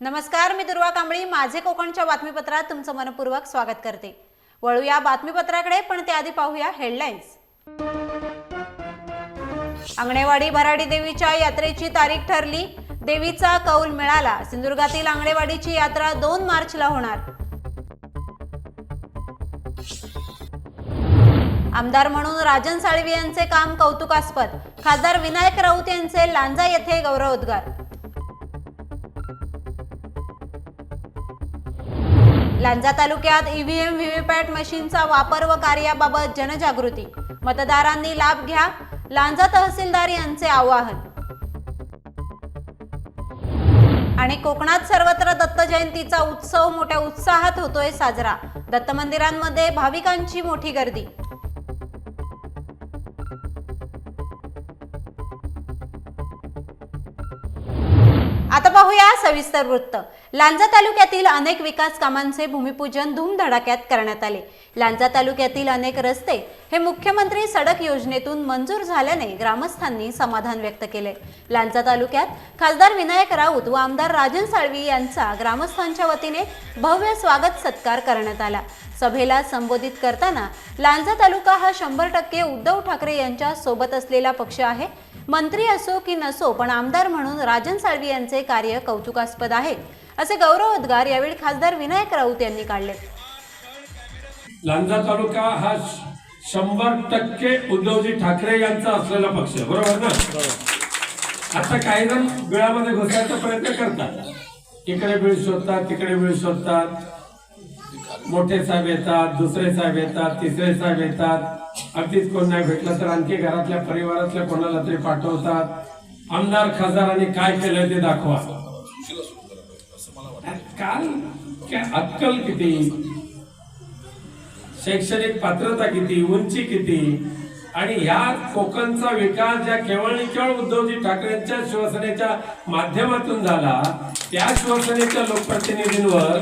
नमस्कार मी दुर्वा कांबळी. माझे कोकणच्या बातमीपत्रात तुमचं मनपूर्वक स्वागत करते. वळूया बातमीपत्राकडे पण त्याआधी पाहूया हेडलाईन्स आंगणेवाडी भराडी देवीच्या यात्रेची तारीख ठरली. देवीचा कौल मिळाला. सिंधुदुर्गातील अंगणेवाडीची यात्रा दोन मार्चला होणार. आमदार म्हणून राजन साळवी यांचे काम कौतुकास्पद. खासदार विनायक राऊत यांचे लांजा येथे गौरवोद्गार. लांजा तालुक्यात ईव्हीएम व्हीव्हीपॅट मशीनचा वापर व कार्याबाबत जनजागृती. मतदारांनी लाभ घ्या. लांजा तहसीलदार यांचे आवाहन. आणि कोकणात सर्वत्र दत्त जयंतीचा उत्सव मोठ्या उत्साहात होतोय साजरा. दत्त मंदिरांमध्ये भाविकांची मोठी गर्दी. पाहूया सविस्तर वृत्त. लांजा तालुक्यातील अनेक विकास कामांचे भूमिपूजन धूमधडाक्यात करण्यात आले. लांजा तालुक्यातील अनेक रस्ते हे मुख्यमंत्री सडक योजनेतून मंजूर झाल्याने ग्रामस्थांनी समाधान व्यक्त केले. लांजा तालुक्यात खासदार विनायक राऊत व आमदार राजन साळवी यांचा ग्रामस्थांच्या वतीने भव्य स्वागत सत्कार करण्यात आला. सभेला संबोधित करताना लांजा तालुका हा शंभर टक्के उद्धव ठाकरे यांच्या सोबत असलेला पक्ष आहे. मंत्री असो की नसो पण आमदार म्हणून राजन साळवी यांचे कार्य कौतुकास्पद आहे असे गौरवोद्गार यावेळी खासदार विनायक राऊत यांनी काढले. लांजा तालुका हा शंभर टक्के उद्धवजी ठाकरे यांचा असलेला पक्ष बरोबर ना? आता काही जण वेळामध्ये घुसायचा प्रयत्न करतात. इकडे वेळ शोधतात तिकडे वेळ शोधतात. मोठे साहेब येतात दुसरे साहेब येतात तिसरे साहेब येतात. अगदीच कोण नाही भेटलं तर आणखी घरातल्या परिवारातल्या कोणाला तरी पाठवतात. आमदार खासदारांनी काय केलं ते दाखवा. काल अक्कल किती? शैक्षणिक पात्रता किती? उंची किती? आणि ह्या कोकणचा विकास ज्या केवळ केवळ उद्धवजी ठाकरेंच्या शिवसेनेच्या माध्यमातून झाला त्या शिवसेनेच्या लोकप्रतिनिधींवर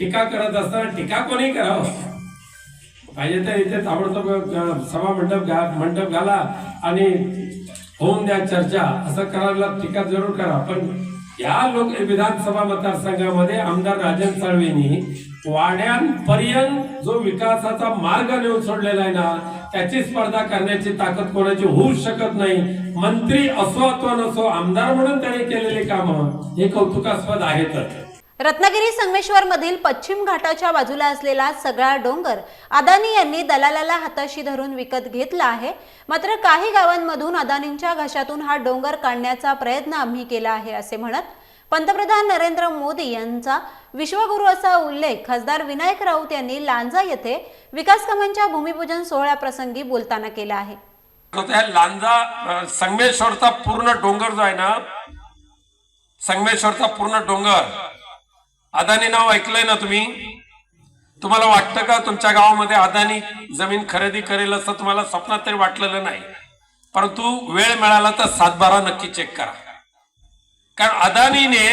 टीका करत असताना टीका कोणी करावं? पाहिजे तर इथे ताबडतोब सभा मंडप घा मंडप घाला आणि होऊन द्या चर्चा. असं करायला टीका जरूर करा. पण या लोक विधानसभा मतदारसंघामध्ये आमदार राजन साळवेंनी वाड्यांपर्यंत जो विकासाचा मार्ग नेऊन सोडलेला आहे ना त्याची स्पर्धा करण्याची ताकद कोणाची होऊ शकत नाही. मंत्री असो अथवा नसो आमदार म्हणून त्याने केलेली कामं हे कौतुकास्पद आहेतच रत्नागिरी संगमेश्वर मधील पश्चिम घाटाच्या बाजूला असलेला सगळा डोंगर अदानी यांनी दलालाला हाताशी धरून विकत घेतला आहे. मात्र काही गावांमधून अदानींच्या घशातून हा डोंगर काढण्याचा प्रयत्न आम्ही केला आहे असे म्हणत पंतप्रधान नरेंद्र मोदी यांचा विश्वगुरू असा उल्लेख खासदार विनायक राऊत यांनी लांजा येथे विकास कामांच्या भूमिपूजन सोहळ्याप्रसंगी बोलताना केला आहे. लांजा संगमेश्वरचा पूर्ण डोंगर जो आहे ना संगमेश्वरचा पूर्ण डोंगर अदानी नाव ऐकलंय ना तुम्ही? तुम्हाला वाटतं का तुमच्या गावामध्ये अदानी जमीन खरेदी करेल असं तुम्हाला स्वप्नात तरी वाटलेलं नाही. परंतु वेळ मिळाला तर सातबारा नक्की चेक करा. कारण अदानीने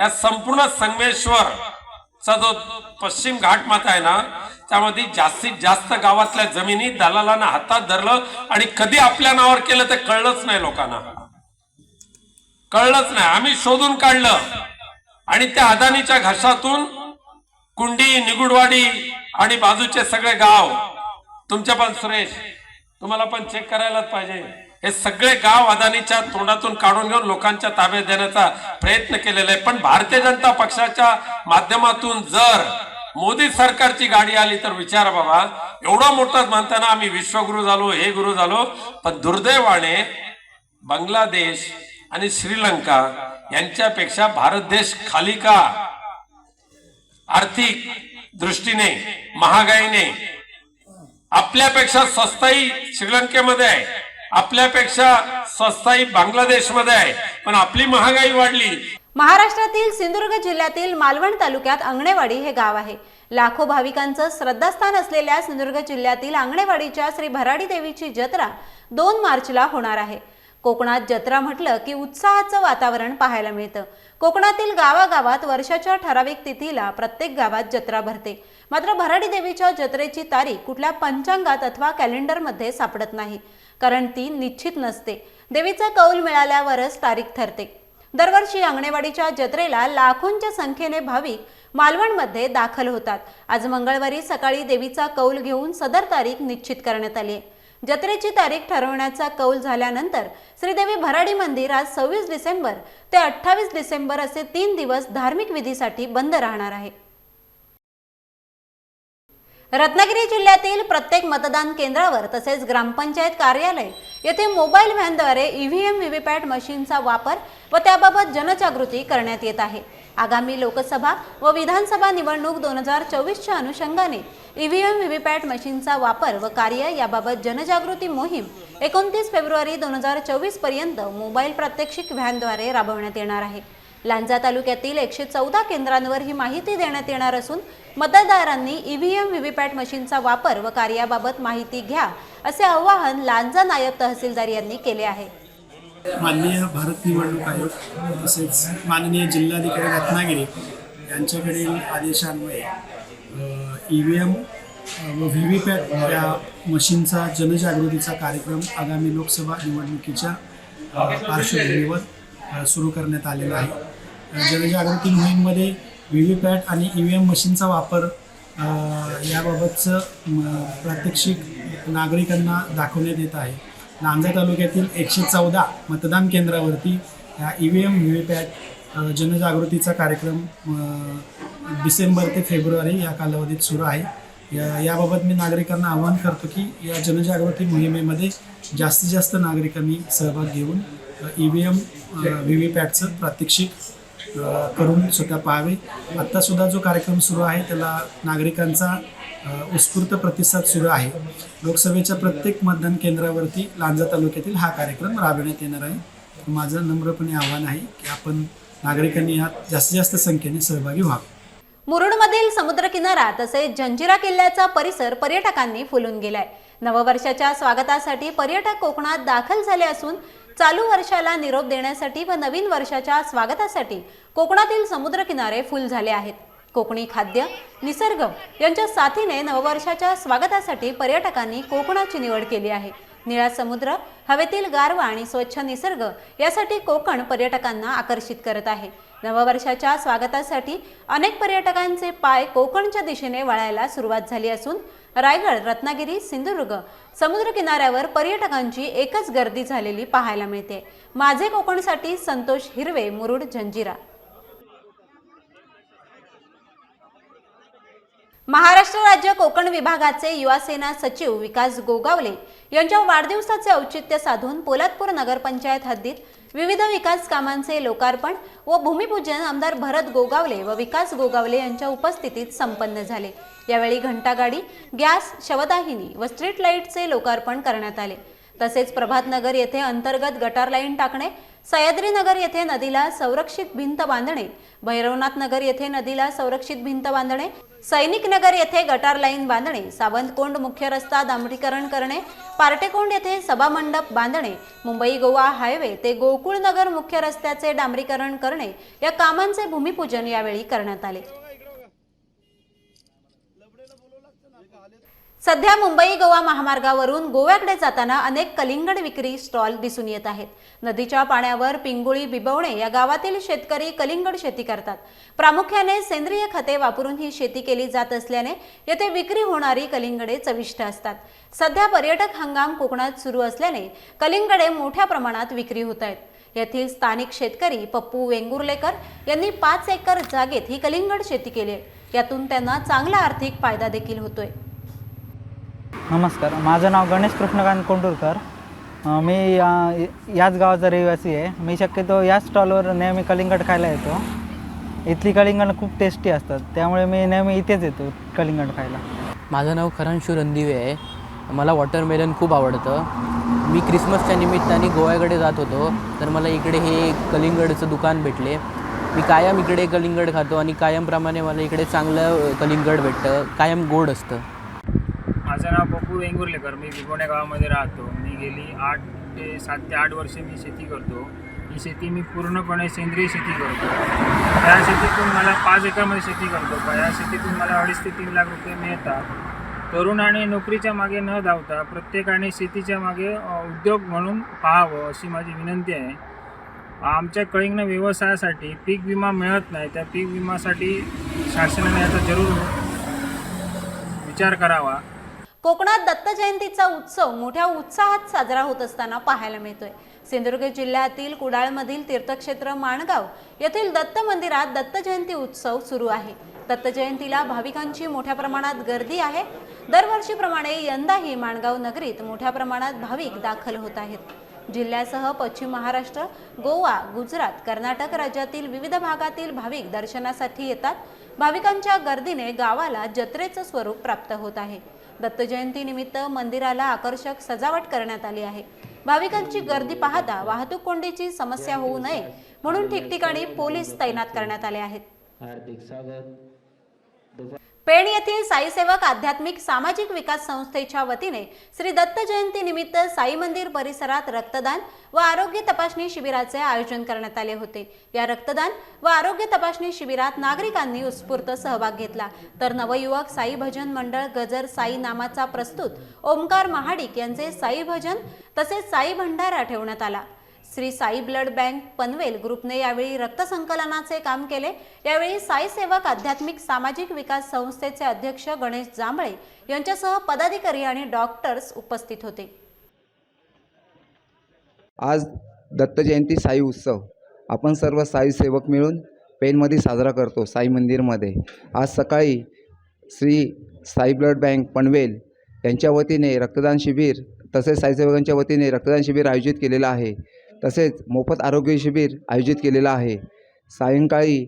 या संपूर्ण संगमेश्वर चा जो पश्चिम घाट माता आहे ना त्यामध्ये जास्तीत जास्त गावातल्या जमिनी दलालांना हातात धरलं आणि कधी आपल्या नावावर केलं ते कळलंच नाही लोकांना. कळलंच नाही. आम्ही शोधून काढलं. आणि त्या अदानीच्या घशातून कुंडी निगुडवाडी आणि बाजूचे सगळे गाव. तुमच्या पण सुरेश तुम्हाला पण चेक करायलाच पाहिजे. हे सगळे गाव अदानीच्या तोंडातून काढून घेऊन लोकांच्या ताब्यात देण्याचा प्रयत्न केलेला आहे. पण भारतीय जनता पक्षाच्या माध्यमातून जर मोदी सरकारची गाडी आली तर विचारा बाबा एवढं मोठं म्हणताना आम्ही विश्वगुरु झालो हे गुरु झालो. पण दुर्दैवाने बांगलादेश आणि श्रीलंका यांच्यापेक्षा भारत देश खाली का? आर्थिक दृष्टीने महागाईने. आपल्यापेक्षा स्वस्ताई श्रीलंकेमध्ये आहे. आपल्यापेक्षा स्वस्ताई बांगलादेशमध्ये आहे. पण आपली महागाई वाढली. महाराष्ट्रातील सिंधुदुर्ग जिल्ह्यातील मालवण तालुक्यात अंगणेवाडी हे गाव आहे. लाखो भाविकांचं श्रद्धास्थान असलेल्या सिंधुदुर्ग जिल्ह्यातील अंगणेवाडीच्या श्री भराडी देवीची जत्रा दोन मार्चला होणार आहे. कोकणात जत्रा म्हटलं की उत्साहाचं वातावरण पाहायला मिळतं. कोकणातील गावागावात वर्षाच्या ठराविक तिथीला प्रत्येक गावात जत्रा भरते. मात्र भराडी देवीच्या जत्रेची तारीख कुठल्या पंचांगात अथवा कॅलेंडरमध्ये सापडत नाही कारण ती निश्चित नसते. देवीचा कौल मिळाल्यावरच तारीख ठरते. दरवर्षी अंगणेवाडीच्या जत्रेला लाखोंच्या संख्येने भाविक मालवणमध्ये दाखल होतात. आज मंगळवारी सकाळी देवीचा कौल घेऊन सदर तारीख निश्चित करण्यात आली आहे. जत्रेची तारीख ठरवण्याचा कौल झाल्यानंतर श्रीदेवी भराडी मंदिर आज सव्वीस डिसेंबर ते अठ्ठावीस डिसेंबर असे तीन दिवस धार्मिक विधीसाठी बंद राहणार आहे. रत्नागिरी जिल्ह्यातील प्रत्येक मतदान केंद्रावर तसेच ग्रामपंचायत कार्यालय येथे मोबाईल व्हॅनद्वारे ईव्हीएम व्हीव्हीपॅट मशीनचा वापर व त्याबाबत जनजागृती करण्यात येत आहे. आगामी लोकसभा व विधानसभा निवडणूक दोन हजार चोवीसच्या अनुषंगाने ईव्हीएम व्हीव्हीपॅट मशीनचा वापर व कार्य याबाबत जनजागृती मोहीम एकोणतीस फेब्रुवारी दोन हजार चोवीसपर्यंत मोबाईल प्रात्यक्षिक व्हॅनद्वारे राबवण्यात येणार आहे. लांजा तालुक्यातील एकशे चौदा केंद्रांवर ही माहिती देण्यात येणार असून मतदारांनी ईव्हीएम व्हीव्हीपॅट मशीनचा वापर व कार्याबाबत माहिती घ्या असे आवाहन लांजा नायब तहसीलदार यांनी केले आहे. माननीय भारत निवडणूक आयोग तसेच माननीय जिल्हाधिकारी रत्नागिरी यांच्याकडील आदेशान्वये ई व्ही एम व व्ही व्ही पॅट या मशीनचा जनजागृतीचा कार्यक्रम आगामी लोकसभा निवडणुकीच्या पार्श्वभूमीवर सुरू करण्यात आलेला आहे. जनजागृती मोहीममध्ये व्ही व्ही पॅट आणि ई व्ही एम मशीनचा वापर याबाबतचं प्रात्यक्षिक नागरिकांना दाखवण्यात येत आहे. लांजा तालुक्यातील एकशे चौदा मतदान केंद्रावरती ह्या E V M V V PAT जनजागृतीचा कार्यक्रम डिसेंबर ते फेब्रुवारी या कालावधीत सुरू आहे. या याबाबत मी नागरिकांना आवाहन करतो की या जनजागृती मोहिमेमध्ये जास्तीत जास्त नागरिकांनी सहभाग घेऊन E V M V V पॅटचं प्रात्यक्षिक करून स्वतः पाहावे. आत्तासुद्धा जो कार्यक्रम सुरू आहे त्याला नागरिकांचा उत्स्फूर्त प्रतिसाद सुरू आहे. लोकसभेच्या प्रत्येक मतदान केंद्रावरती लांजा तालुक्यातील हा कार्यक्रम राबविण्यात येणार आहे. माझं नम्रपणे आव्हान आहे की आपण नागरिकांनी यात जास्तीत जास्त संख्येने सहभागी व्हावे. मुरुडमधील समुद्रकिनारा तसेच जंजिरा किल्ल्याचा परिसर पर्यटकांनी फुलून गेलाय. नववर्षाच्या स्वागतासाठी पर्यटक कोकणात दाखल झाले असून चालू वर्षाला निरोप देण्यासाठी व नवीन वर्षाच्या स्वागतासाठी कोकणातील समुद्रकिनारे फुल झाले आहेत. कोकणी खाद्य निसर्ग यांच्या साथीने नववर्षाच्या स्वागतासाठी पर्यटकांनी कोकणाची निवड केली आहे. निळा समुद्र हवेतील गारवा आणि स्वच्छ निसर्ग यासाठी कोकण पर्यटकांना आकर्षित करत आहे. नववर्षाच्या स्वागतासाठी अनेक पर्यटकांचे पाय कोकणच्या दिशेने वळायला सुरुवात झाली असून रायगड रत्नागिरी सिंधुदुर्ग समुद्र किनाऱ्यावर पर्यटकांची एकच गर्दी झालेली पाहायला मिळते. माझे कोकणसाठी संतोष हिरवे मुरुड जंजिरा. महाराष्ट्र राज्य कोकण विभागाचे युवा सेना सचिव विकास गोगावले यांच्या वाढदिवसाचे औचित्य साधून पोलादपूर नगरपंचायत हद्दीत विविध विकास कामांचे लोकार्पण व भूमिपूजन आमदार भरत गोगावले व विकास गोगावले यांच्या उपस्थितीत संपन्न झाले. यावेळी घंटागाडी गॅस शवदाहिनी व स्ट्रीट लाईटचे लोकार्पण करण्यात आले. तसेच प्रभातनगर येथे अंतर्गत गटार लाईन टाकणे सह्याद्रीनगर येथे नदीला संरक्षित भिंत बांधणे भैरवनाथ नगर येथे नदीला संरक्षित भिंत बांधणे सैनिक नगर येथे गटार लाईन बांधणे सावंतकोंड मुख्य रस्ता डांबरीकरण करणे पार्टेकोंड येथे सभामंडप बांधणे मुंबई गोवा हायवे ते गोकुळ नगर मुख्य रस्त्याचे डांबरीकरण करणे या कामांचे भूमिपूजन यावेळी करण्यात आले. सध्या मुंबई गोवा महामार्गावरून गोव्याकडे जाताना अनेक कलिंगड विक्री स्टॉल दिसून येत आहेत. नदीच्या पाण्यावर पिंगुळी बिबवणे या गावातील शेतकरी कलिंगड शेती करतात. प्रामुख्याने सेंद्रिय खते वापरून ही शेती केली जात असल्याने येथे विक्री होणारी कलिंगडे चविष्ट असतात. सध्या पर्यटक हंगाम कोकणात सुरू असल्याने कलिंगडे मोठ्या प्रमाणात विक्री होत आहेत. येथील स्थानिक शेतकरी पप्पू वेंगुर्लेकर यांनी पाच एकर जागेत ही कलिंगड शेती केली आहे. यातून त्यांना चांगला आर्थिक फायदा देखील होतोय. नमस्कार. माझं नाव गणेश कृष्णकांत कोंडूरकर. मी या- याच गावाचा रहिवासी आहे. मी शक्यतो याच स्टॉलवर नेहमी कलिंगड खायला येतो. इथली कलिंगड खूप टेस्टी असतात. त्यामुळे मी नेहमी इथेच येतो कलिंगड खायला. माझं नाव खरांशू रणदिवे आहे. मला वॉटरमेलन खूप आवडतं. मी क्रिसमसच्या निमित्ताने गोव्याकडे जात होतो. तर मला इकडे हे कलिंगडचं दुकान भेटले. मी कायम इकडे कलिंगड खातो आणि कायमप्रमाणे मला इकडे चांगलं कलिंगड भेटतं. कायम गोड असतं. माझं नाव पप्पू वेंगुर्लेकर. मी विगोण्या गावामध्ये राहतो. मी गेली आठ ते सात ते आठ वर्षे मी शेती करतो. ही शेती मी पूर्णपणे सेंद्रिय शेती करतो. त्या शेतीतून मला पाच एकरमध्ये शेती करतो. या शेतीतून मला अडीच ते तीन लाख रुपये मिळतात. तरुणाने नोकरीच्या मागे न धावता प्रत्येकाने शेतीच्या मागे उद्योग म्हणून पाहावं अशी माझी विनंती आहे. आमच्या कळिंगनं व्यवसायासाठी पीक विमा मिळत नाही. त्या पीक विमासाठी शासनाने याचा जरूर विचार करावा. कोकणात दत्त जयंतीचा उत्सव मोठ्या उत्साहात साजरा होत असताना पाहायला मिळतोय. सिंधुदुर्ग जिल्ह्यातील कुडाळमधील तीर्थक्षेत्र माणगाव येथील दत्त मंदिरात दत्त जयंती उत्सव सुरू आहे. दत्त जयंतीला भाविकांची मोठ्या प्रमाणात गर्दी आहे. दरवर्षीप्रमाणे यंदाही माणगाव नगरीत मोठ्या प्रमाणात भाविक दाखल होत आहेत. जिल्ह्यासह पश्चिम महाराष्ट्र गोवा गुजरात कर्नाटक राज्यातील विविध भागातील भाविक दर्शनासाठी येतात. भाविकांच्या गर्दीने गावाला जत्रेचं स्वरूप प्राप्त होत आहे. दत्तजयंतीनिमित्त निमित्त मंदिराला आकर्षक सजावट करण्यात आली आहे. भाविकांची गर्दी पाहता वाहतूक कोंडीची समस्या होऊ नये म्हणून ठिकठिकाणी पोलीस तैनात करण्यात आले आहेत. पेण येथील साईसेवक आध्यात्मिक सामाजिक विकास संस्थेच्या वतीने श्री दत्त जयंती निमित्त साई मंदिर परिसरात रक्तदान व आरोग्य तपासणी शिबिराचे आयोजन करण्यात आले होते. या रक्तदान व आरोग्य तपासणी शिबिरात नागरिकांनी उत्स्फूर्त सहभाग घेतला. तर नवयुवक साई भजन मंडळ गजर साई नामाचा प्रस्तुत ओमकार महाडिक यांचे साई भजन तसेच साई भंडारा ठेवण्यात आला. श्री साई ब्लड बँक पनवेल ग्रुपने यावेळी रक्त संकलनाचे काम केले. यावेळी साई सेवक आध्यात्मिक सामाजिक विकास संस्थेचे अध्यक्ष गणेश जांभळे यांच्यासह पदाधिकारी आणि डॉक्टर्स उपस्थित होते. आज दत्त जयंती साई उत्सव. आपण सर्व साई सेवक मिळून पेनमध्ये साजरा करतो साई मंदिरमध्ये. आज सकाळी श्री साई ब्लड बँक पनवेल यांच्या वतीने रक्तदान शिबिर तसेच साईसेवकांच्या वतीने रक्तदान शिबिर आयोजित केलेलं आहे. तसेच मोफत आरोग्य शिबिर आयोजित केलेलं आहे. सायंकाळी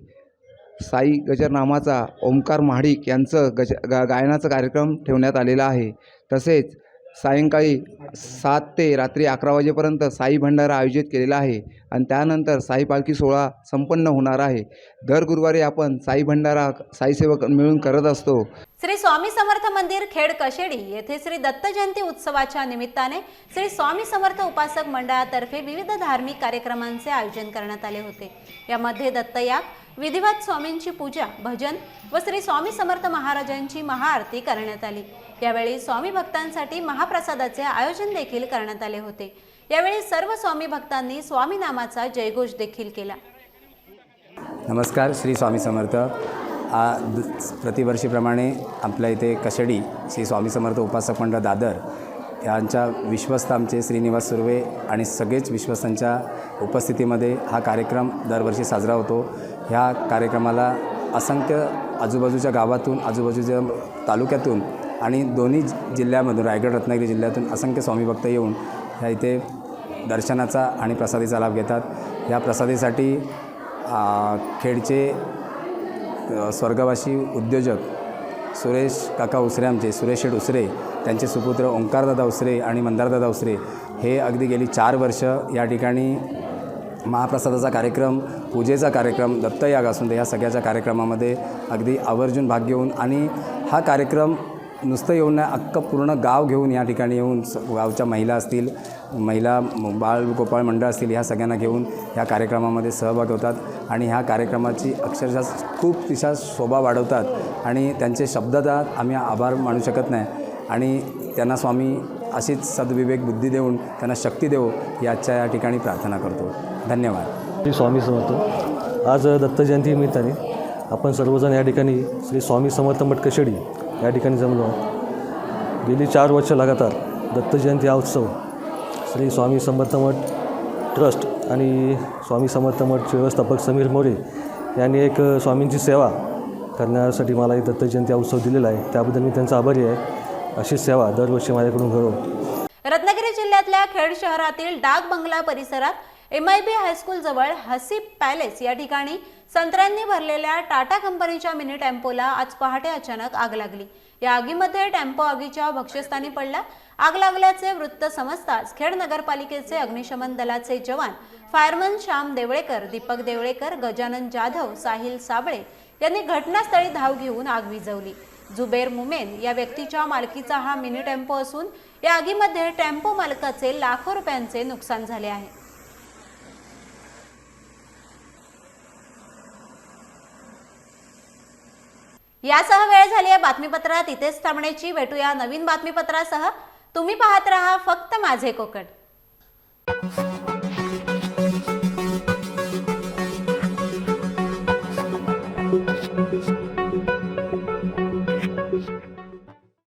साई गजरनामाचा ओंकार महाडिक यांचं गज गा गायनाचा कार्यक्रम ठेवण्यात आलेला आहे. तसेच सायंकाळी सात ते रात्री अकरा वाजेपर्यंत साई भंडारा आयोजित केलेला आहे आणि त्यानंतर साई पालखी सोहळा संपन्न होणार आहे. दर गुरुवारी आपण साई भंडारा साईसेवक मिळून करत असतो. श्री स्वामी समर्थ मंदिर खेड कशेडी येथे श्री दत्त जयंती उत्सवाच्या निमित्ताने श्री स्वामी समर्थ उपासक मंडळातर्फे विविध धार्मिक कार्यक्रमांचे आयोजन करण्यात आले होते. यामध्ये दत्तयाग विधिवत स्वामींची पूजा भजन व श्री स्वामी समर्थ महाराजांची महाआरती करण्यात आली. यावेळी स्वामी भक्तांसाठी महाप्रसादाचे आयोजन देखील करण्यात आले होते. यावेळी सर्व स्वामी भक्तांनी स्वामी नामाचा जयघोष देखील केला. नमस्कार श्री स्वामी समर्थ. आ प्रतिवर्षीप्रमाणे आपल्या इथे कशडी श्री स्वामी समर्थ उपासक मंडळ दादर यांच्या विश्वस्त आमचे श्रीनिवास सुर्वे आणि सगळेच विश्वस्तांच्या उपस्थितीमध्ये हा कार्यक्रम दरवर्षी साजरा होतो. ह्या कार्यक्रमाला असंख्य आजूबाजूच्या गावातून आजूबाजूच्या तालुक्यातून आणि दोन्ही जिल्ह्यामधून रायगड रत्नागिरी जिल्ह्यातून असंख्य स्वामी भक्त येऊन ह्या इथे दर्शनाचा आणि प्रसादीचा लाभ घेतात. ह्या प्रसादीसाठी खेडचे स्वर्गवासी उद्योजक सुरेश काका उसरे आमचे सुरेश शेठ उसरे त्यांचे सुपुत्र ओंकारदादा उसरे आणि मंदारदादा उसरे हे अगदी गेली चार वर्ष या ठिकाणी महाप्रसादाचा कार्यक्रम पूजेचा कार्यक्रम दत्तयाग असून दे ह्या सगळ्याच्या कार्यक्रमामध्ये अगदी आवर्जून भाग घेऊन आणि हा कार्यक्रम नुसतं येऊन नाही अख्खं पूर्ण गाव घेऊन या ठिकाणी येऊन स गावच्या महिला असतील महिला बाळ गोपाळ मंडळ असतील ह्या सगळ्यांना घेऊन ह्या कार्यक्रमामध्ये सहभाग होतात आणि ह्या कार्यक्रमाची अक्षरशः खूप तिचा शोभा वाढवतात आणि त्यांचे शब्दात आम्ही आभार मानू शकत नाही. आणि त्यांना स्वामी अशीच सद्विवेक बुद्धी देऊन त्यांना शक्ती देवो ही आजच्या या ठिकाणी प्रार्थना करतो. धन्यवाद. श्री स्वामी समर्थ. आज दत्त जयंती निमित्ताने आपण सर्वजण या ठिकाणी श्री स्वामी समर्थ मठ कशेडी या ठिकाणी जमलो आहोत. गेली चार वर्ष लगातार दत्त जयंती हा उत्सव श्री स्वामी समर्थ मठ ट्रस्ट आणि स्वामी समर्थ मठ व्यवस्थापक समीर मोरे यांनी एक स्वामींची सेवा करण्यासाठी मला एक दत्त जयंती हा उत्सव दिलेला आहे. त्याबद्दल मी त्यांचा आभारी आहे. अशी सेवा दरवर्षी माझ्याकडून घडो रत्नागिरी जिल्ह्यातल्या खेड शहरातील डाक बंगला परिसरात एम आय बी हायस्कूल जवळ हसीब पॅलेस या ठिकाणी संत्र्यांनी भरलेल्या टाटा कंपनीच्या मिनी टेम्पोला आज पहाटे अचानक आग लागली. या आगीमध्ये टेम्पो आगीच्या भक्ष्यस्थानी पडला. आग लागल्याचे वृत्त समजताच खेड नगरपालिकेचे अग्निशमन दलाचे जवान फायरमन श्याम देवळेकर दीपक देवळेकर गजानन जाधव साहिल साबळे यांनी घटनास्थळी धाव घेऊन आग विझवली. जुबेर मुमेन या व्यक्तीच्या मालकीचा हा मिनी टेम्पो असून या आगीमध्ये टेम्पो मालकाचे लाखो रुपयांचे नुकसान झाले आहे. यासह वेळ झाली आहे बातमीपत्रात. इथेच थांबण्याची. भेटूया नवीन बातमीपत्रासह. तुम्ही पाहत रहा फक्त माझे कोकण.